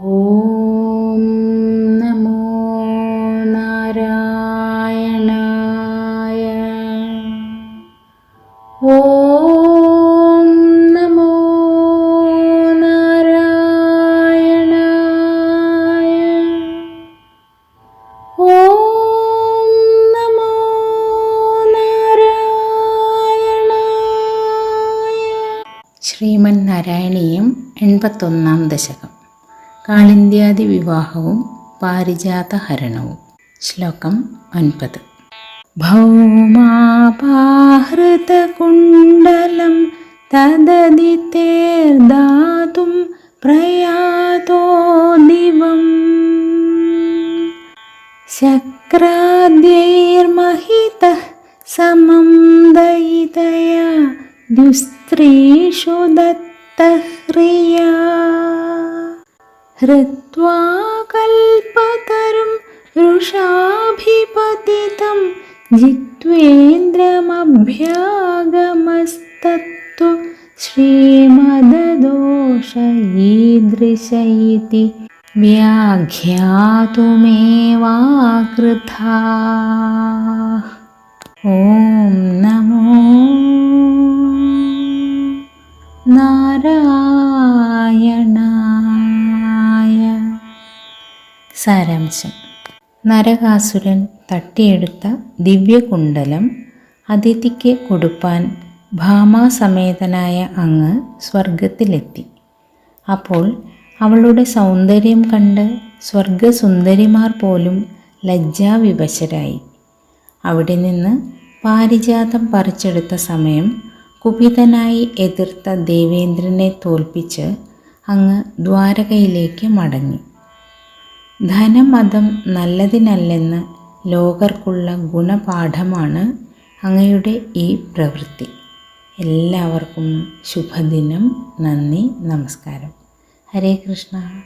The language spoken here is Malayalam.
ഓം നമോ നാരായണായ. ഓം നമോ നാരായണായ. ഓം നമോ നാരായണായ. ശ്രീമൻ നാരായണീയം എൺപത്തൊന്നാം ദശകം. കാളിന്ത്യാദി വിവാഹവും പാരിജാത ഹരണവും ശ്ലോകം ഒൻപത് ഭൗമാപാഹൃതകുണ്ടലം തേർദാതും പ്രയാതോ ദിവം ശക്രാദ്യൈർമഹിത സമം ദയിതയാ ദുസ്ത്രീഷു ദത്തഹ്രിയാ ഹൃത്വാ കൽപ്പതരും ഋഷാഭിപതിതം ജിത്വേന്ദ്രമഭ്യാഗമസ്തത്തു ശ്രീമദദോഷ ഈദൃശ ഇതി വ്യാഖ്യാതുമേവാകൃഥാ ഓം നമോ നാരായണായ സാരാംശം. നരകാസുരൻ തട്ടിയെടുത്ത ദിവ്യകുണ്ടലം അതിഥിക്ക് കൊടുപ്പാൻ ഭാമാസമേതനായ അങ്ങ് സ്വർഗത്തിലെത്തി അപ്പോൾ അവളുടെ സൗന്ദര്യം കണ്ട് സ്വർഗസുന്ദരിമാർ പോലും ലജ്ജാവിവശരായി. അവിടെ നിന്ന് പാരിജാതം പറിച്ചെടുത്ത സമയം കുപിതനായി എതിർത്ത ദേവേന്ദ്രനെ തോൽപ്പിച്ച് അങ്ങ് ദ്വാരകയിലേക്ക് മടങ്ങി. ധനമതം നല്ലതിനല്ലെന്ന് ലോകർക്കുള്ള ഗുണപാഠമാണ് അങ്ങയുടെ ഈ പ്രവൃത്തി. എല്ലാവർക്കും ശുഭദിനം. നന്ദി. നമസ്കാരം. ഹരേ കൃഷ്ണ.